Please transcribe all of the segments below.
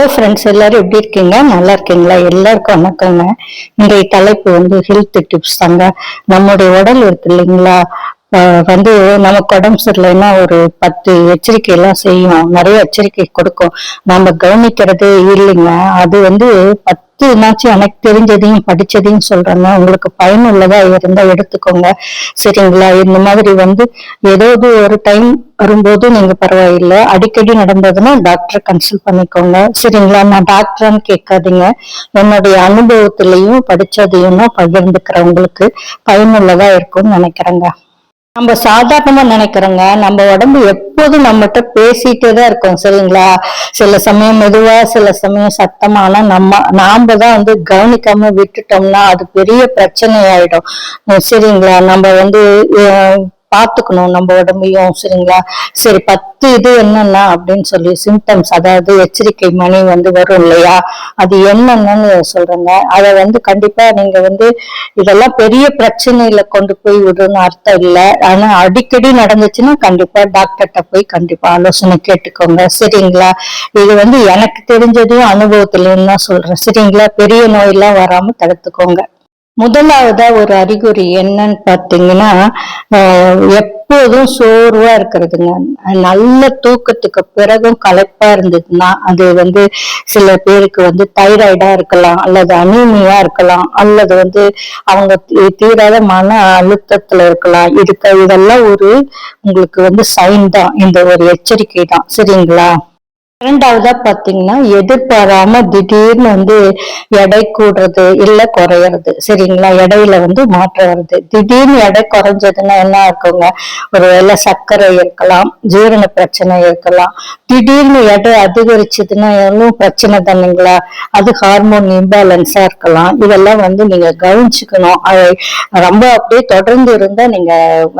Hello friends எல்லாரும் எப்படி இருக்கீங்க? நல்லா இருக்கீங்களா? எல்லாருக்கும் வணக்கங்க. இன்றைய தலைப்பு வந்து ஹெல்த் டிப்ஸ் தாங்க. நம்முடைய உடல் இருக்கு இல்லைங்களா? வந்து நமக்கு உடம்பு சரியில்லைன்னா ஒரு பத்து எச்சரிக்கை எல்லாம் செய்யும் நிறைய எச்சரிக்கை கொடுக்கும். நம்ம கவனிக்கிறதே இல்லைங்க. அது வந்து பத்து என்னாச்சும் எனக்கு தெரிஞ்சதையும் படிச்சதையும் சொல்றேங்க. உங்களுக்கு பயனுள்ளதா இருந்தா எடுத்துக்கோங்க. சரிங்களா? இந்த மாதிரி வந்து ஏதாவது ஒரு டைம் வரும்போது நீங்க பரவாயில்லை. அடிக்கடி நடந்ததுன்னா டாக்டரை கன்சல்ட் பண்ணிக்கோங்க. சரிங்களா? நான் டாக்டரான்னு கேட்காதீங்க. என்னுடைய அனுபவத்திலையும் படிச்சதையும் தான் பகிர்ந்துக்கிறேன். உங்களுக்கு பயனுள்ளதா இருக்கும்னு நினைக்கிறேங்க. நம்ம சாதாரணமா நினைக்கிறோங்க. நம்ம உடம்பு எப்போதும் நம்மகிட்ட பேசிட்டே தான் இருக்கும் சரிங்களா? சில சமயம் மெதுவா சில சமயம் சத்தமான நம்ம நாம தான் வந்து கவனிக்காம விட்டுட்டோம்னா அது பெரிய பிரச்சனை ஆயிடும் சரிங்களா? நம்ம வந்து பார்த்துக்கணும் நம்ம உடம்பையும் சரிங்களா? சரி பத்து இது என்னென்ன அப்படின்னு சொல்லி சிம்டம்ஸ் அதாவது எச்சரிக்கை மணி வந்து வரும் இல்லையா? அது என்னென்னு சொல்றேங்க. அதை வந்து கண்டிப்பா நீங்க வந்து இதெல்லாம் பெரிய பிரச்சனையில கொண்டு போய் விடுன்னு அர்த்தம் இல்லை. ஆனா அடிக்கடி நடந்துச்சுன்னா கண்டிப்பா டாக்டர்கிட்ட போய் கண்டிப்பா ஆலோசனை கேட்டுக்கோங்க. சரிங்களா? இது வந்து எனக்கு தெரிஞ்சதையும் அனுபவத்திலையும் தான் சொல்றேன். சரிங்களா? பெரிய நோயெல்லாம் வராம தடுத்துக்கோங்க. முதலாவதா ஒரு அறிகுறி என்னன்னு பாத்தீங்கன்னா எப்போதும் சோர்வா இருக்கிறதுங்க. நல்ல தூக்கத்துக்கு பிறகும் களைப்பா இருந்ததுன்னா அது வந்து சில பேருக்கு வந்து தைராய்டா இருக்கலாம் அல்லது அனீமியா இருக்கலாம் அல்லது வந்து அவங்க தீராத மன அழுத்தத்துல இருக்கலாம். இதுக்கு இதெல்லாம் ஒரு உங்களுக்கு வந்து சைன் தான். இந்த ஒரு எச்சரிக்கை தான். சரிங்களா? இரண்டாவதா பாத்தீங்கன்னா எதிர்பாராம திடீர்னு வந்து எடை கூடுறது இல்ல குறையறது. சரிங்களா? எடையில வந்து மாற்றம் வருது. திடீர்னு எடை குறைஞ்சதுன்னா என்ன இருக்குங்க ஒருவேளை சர்க்கரை இருக்கலாம் ஜீரண பிரச்சனை இருக்கலாம். திடீர்னு எடை அதிகரிச்சதுன்னா எவ்வளவு பிரச்சனை தானுங்களா? அது ஹார்மோன் இம்பேலன்ஸா இருக்கலாம். இதெல்லாம் வந்து நீங்க கவனிச்சுக்கணும். அதை ரொம்ப அப்படியே தொடர்ந்து இருந்தா நீங்க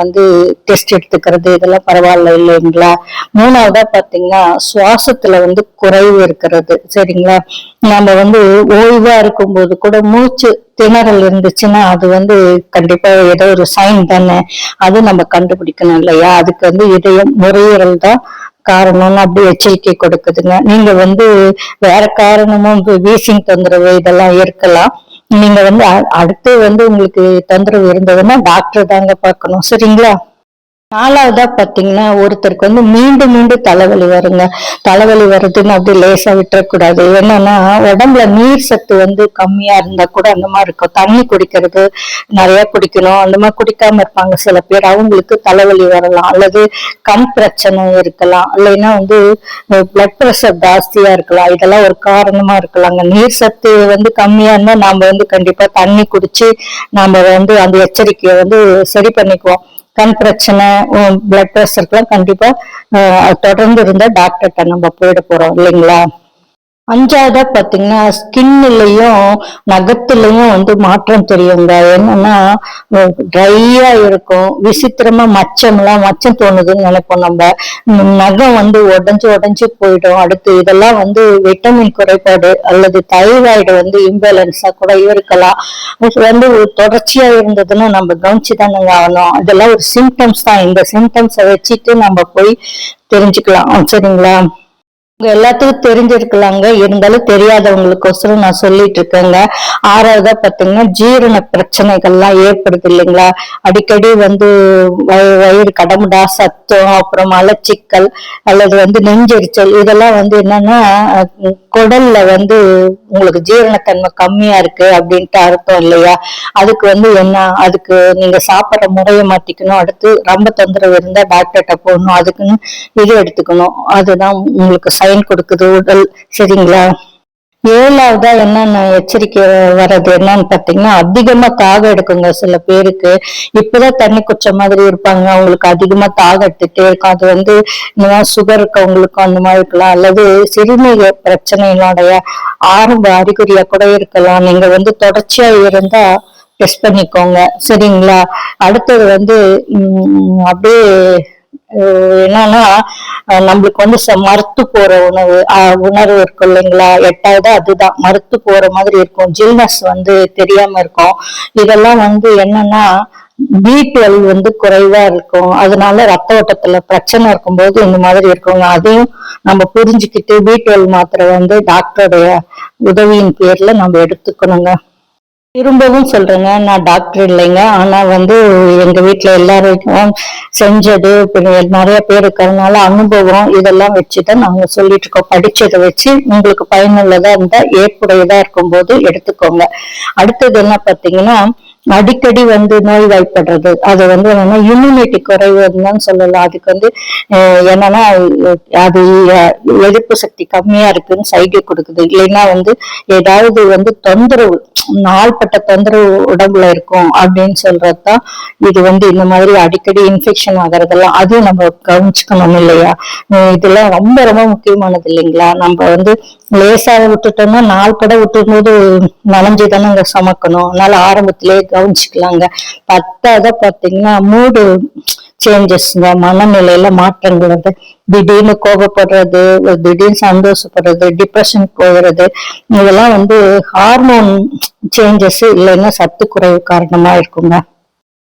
வந்து டெஸ்ட் எடுத்துக்கிறது இதெல்லாம் பரவாயில்ல இல்லைங்களா? மூணாவதா பாத்தீங்கன்னா சுவாசத்துல வந்து குறைவு இருக்கிறது சரிங்களா? நம்ம வந்து ஓய்வா இருக்கும்போது கூட மூச்சு திணறல் இருந்துச்சுன்னா அது வந்து கண்டிப்பா ஏதோ ஒரு சைன் தானே. அது நம்ம கண்டுபிடிக்கணும் இல்லையா? அதுக்கு வந்து இதயம் நுரையீரல் தான் காரணம்னு அப்படி எச்சரிக்கை கொடுக்குதுங்க. நீங்க வந்து வேற காரணமும் வீசிங் தொந்தரவு இதெல்லாம் இருக்கலாம். நீங்க வந்து அடுத்து வந்து உங்களுக்கு தொந்தரவு இருந்ததுன்னா டாக்டர் தாங்க பார்க்கணும் சரிங்களா? நாலாவதா பாத்தீங்கன்னா ஒருத்தருக்கு வந்து மீண்டும் மீண்டும் தலைவலி வருங்க. தலைவலி வருதுன்னு அப்படி லேசா விட்டுறக்கூடாது. என்னன்னா உடம்புல நீர் சத்து வந்து கம்மியா இருந்தா கூட அந்த மாதிரி இருக்கும். தண்ணி குடிக்கிறது நிறைய குடிக்கணும். அந்த மாதிரி குடிக்காம இருப்பாங்க சில பேர். அவங்களுக்கு தலைவலி வரலாம். அல்லது கண் பிரச்சனை இருக்கலாம். இல்லைன்னா வந்து பிளட் ப்ரெஷர் ஜாஸ்தியா இருக்கலாம். இதெல்லாம் ஒரு காரணமா இருக்கலாங்க நீர் சத்து வந்து கம்மியா இருந்தா நாம வந்து கண்டிப்பா தண்ணி குடிச்சு நாம வந்து அந்த எச்சரிக்கையை வந்து சரி பண்ணிக்குவோம். கண் பிரச்சனை பிளட் ப்ரெஷருக்குலாம் கண்டிப்பா தொடர்ந்து இருந்தா டாக்டர்கிட்ட நம்ம போயிட போறோம் இல்லைங்களா? அஞ்சாவதா பாத்தீங்கன்னா ஸ்கின்லயும் நகத்துலயும் வந்து மாற்றம் தெரியுங்க. என்னன்னா ட்ரையா இருக்கும். விசித்திரமா மச்சம்லாம் மச்சம் தோணுதுன்னு நினைப்போம் நம்ம. நகம் வந்து உடஞ்சு உடஞ்சு போயிடும். அடுத்து இதெல்லாம் வந்து விட்டமின் குறைபாடு அல்லது தைராய்டு வந்து இம்பேலன்ஸா கூட இருக்கலாம். இது வந்து தொடர்ச்சியா இருந்ததுன்னா நம்ம கவனிச்சு தானங்க ஆகணும். இதெல்லாம் ஒரு சிம்டம்ஸ் தான். இந்த சிம்டம்ஸை வச்சுட்டு நம்ம போய் தெரிஞ்சுக்கலாம். சரிங்களா? எல்லாத்துக்கும் தெரிஞ்சிருக்கலாங்க. இருந்தாலும் தெரியாதவங்களுக்கோசரம் நான் சொல்லிட்டு இருக்கேங்க ஆறாவதா பாத்தீங்கன்னா ஜீரண பிரச்சனைகள்லாம் ஏற்படுது இல்லைங்களா? அடிக்கடி வந்து வய- வயிறு கடமுடா சத்தம் அப்புறம் மலச்சிக்கல் அல்லது வந்து நெஞ்செரிச்சல் இதெல்லாம் வந்து என்னன்னா குடல்ல வந்து உங்களுக்கு ஜீரணத்தன்மை கம்மியா இருக்கு அப்படின்ட்டு அர்த்தம் இல்லையா? அதுக்கு வந்து என்ன அதுக்கு நீங்க சாப்பிட்ற முறையை மாத்திக்கணும். அடுத்து ரொம்ப தொந்தரவு இருந்தா டாக்டர்கிட்ட போகணும் அதுக்குன்னு இது எடுத்துக்கணும். அதுதான் உங்களுக்கு பயன் கொடுக்குது உடல். சரிங்களா? ஏழாவதா என்னென்ன எச்சரிக்கை வர்றது என்னன்னு பாத்தீங்கன்னா அதிகமா தாகம் எடுக்குங்க சில பேருக்கு. இப்பதான் தண்ணி குச்ச மாதிரி இருப்பாங்க. அவங்களுக்கு அதிகமா தாகம் எடுத்துட்டே இருக்கும். அது வந்து இந்த மாதிரி சுகர் இருக்கவங்களுக்கும் அந்த மாதிரி இருக்கலாம். அல்லது சிறுநீர் பிரச்சனையினுடைய ஆரம்ப அறிகுறியா கூட இருக்கலாம். நீங்க வந்து தொடர்ச்சியா இருந்தா டெஸ்ட் பண்ணிக்கோங்க. சரிங்களா? அடுத்தது வந்து உம், அப்படியே என்னன்னா நம்மளுக்கு வந்து ச- மறுத்து போற உணவு உணர்வு இருக்கும் இல்லைங்களா? எட்டாவது அதுதான். மறுத்து போற மாதிரி இருக்கும். ஜில்னஸ் வந்து தெரியாம இருக்கும். இதெல்லாம் வந்து என்னன்னா பி டுவெல் வந்து குறைவா இருக்கும். அதனால ரத்த ஓட்டத்துல பிரச்சனை இருக்கும்போது இந்த மாதிரி இருக்குங்க அதையும் நம்ம புரிஞ்சுக்கிட்டு பி டுவெல் மாத்திரை வந்து டாக்டருடைய உதவியின் பேர்ல நம்ம எடுத்துக்கணுங்க. திரும்பவும் சொல்றேங்க நான் டாக்டர் இல்லைங்க. ஆனா வந்து எங்க வீட்டுல எல்லாருக்கும் செஞ்சது இப்ப நிறைய பேர் இருக்கிறதுனால அனுபவம் இதெல்லாம் வச்சுதான் நாங்க சொல்லிட்டு இருக்கோம். படிச்சதை வச்சு உங்களுக்கு பயனுள்ளதா இருந்தா ஏற்புடையதா இருக்கும்போது எடுத்துக்கோங்க. அடுத்தது என்ன பாத்தீங்கன்னா அடிக்கடி வந்து நோய்வாய்ப்படுறது அது வந்து என்னன்னா இம்யூனிட்டி குறைவுன்னு சொல்லலாம் அதுக்கு வந்து என்னன்னா அது எதிர்ப்பு சக்தி கம்மியா இருக்குன்னு சைகை கொடுக்குது. இல்லைன்னா வந்து ஏதாவது வந்து தொந்தரவு நாள்பட்ட தொந்தரவு உடம்புல இருக்கும் அப்படின்னு சொல்றதுதான் இது வந்து இந்த மாதிரி அடிக்கடி இன்ஃபெக்ஷன் ஆகிறதெல்லாம். அதுவும் நம்ம கவனிச்சுக்கணும் இல்லையா? இதெல்லாம் ரொம்ப ரொம்ப முக்கியமானது இல்லைங்களா? நம்ம வந்து லேசாக விட்டுட்டோம்னா நாள் பட விட்டும் போது நனைஞ்சு தானே சமைக்கணும். அதனால ஆரம்பத்திலே கவனிச்சுக்கலாங்க. பத்தாவது பாத்தீங்கன்னா மூடு சேஞ்சஸ்ங்க மனநிலையில மாற்றங்கள் வந்து திடீர்னு கோபப்படுறது திடீர்னு சந்தோஷப்படுறது டிப்ரெஷன் போகிறது இதெல்லாம் வந்து ஹார்மோன் சேஞ்சஸ் இல்லைன்னா சத்து குறைவு காரணமா இருக்குங்க.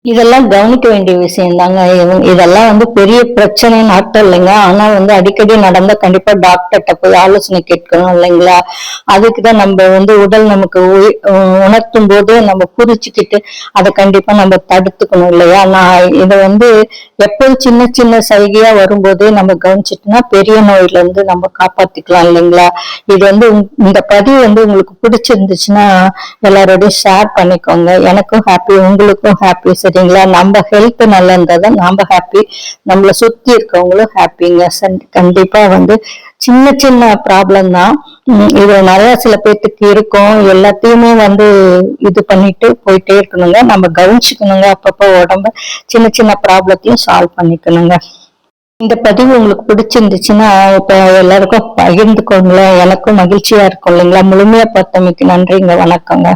இதெல்லாம் கவனிக்க வேண்டிய விஷயம் தாங்க. இதெல்லாம் வந்து பெரிய பிரச்சனை அர்த்தம் இல்லைங்க. ஆனா வந்து அடிக்கடி நடந்தா கண்டிப்பா டாக்டர்கிட்ட போய் ஆலோசனை கேட்கணும் இல்லைங்களா? அதுக்குதான் நம்ம வந்து உடல் நமக்கு உணர்த்தும் போது நம்ம புரிச்சுக்கிட்டு அதை கண்டிப்பா நம்ம தடுத்துக்கணும் இல்லையா? நான் இதை வந்து எப்போது சின்ன சின்ன சைகையா வரும்போதே நம்ம கவனிச்சிட்டோம்னா பெரிய நோயில இருந்து நம்ம காப்பாத்திக்கலாம் இல்லைங்களா? இது வந்து இந்த பதிவு வந்து உங்களுக்கு பிடிச்சிருந்துச்சுன்னா எல்லாரோடையும் ஷேர் பண்ணிக்கோங்க. எனக்கும் ஹாப்பி உங்களுக்கும் ஹாப்பி சரிங்களா நம்ம ஹெல்த் நல்லா இருந்தால் தான் நாம ஹாப்பி நம்மளை சுத்தி இருக்கவங்களும் ஹாப்பிங்க கண்டிப்பா வந்து சின்ன சின்ன ப்ராப்ளம் தான். இது நிறைய சில பேர்த்துக்கு இருக்கும். எல்லாத்தையுமே வந்து இது பண்ணிட்டு போயிட்டே இருக்கணுங்க. நம்ம கவனிச்சுக்கணுங்க. அப்பப்போ உடம்ப சின்ன சின்ன ப்ராப்ளத்தையும் சால்வ் பண்ணிக்கணுங்க. இந்த பதிவு உங்களுக்கு பிடிச்சிருந்துச்சுன்னா இப்போ எல்லாருக்கும் பகிர்ந்துக்கோங்களேன். எனக்கும் மகிழ்ச்சியா இருக்கும் இல்லைங்களா? முழுமையா பார்த்தமைக்கு நன்றிங்க. வணக்கங்க.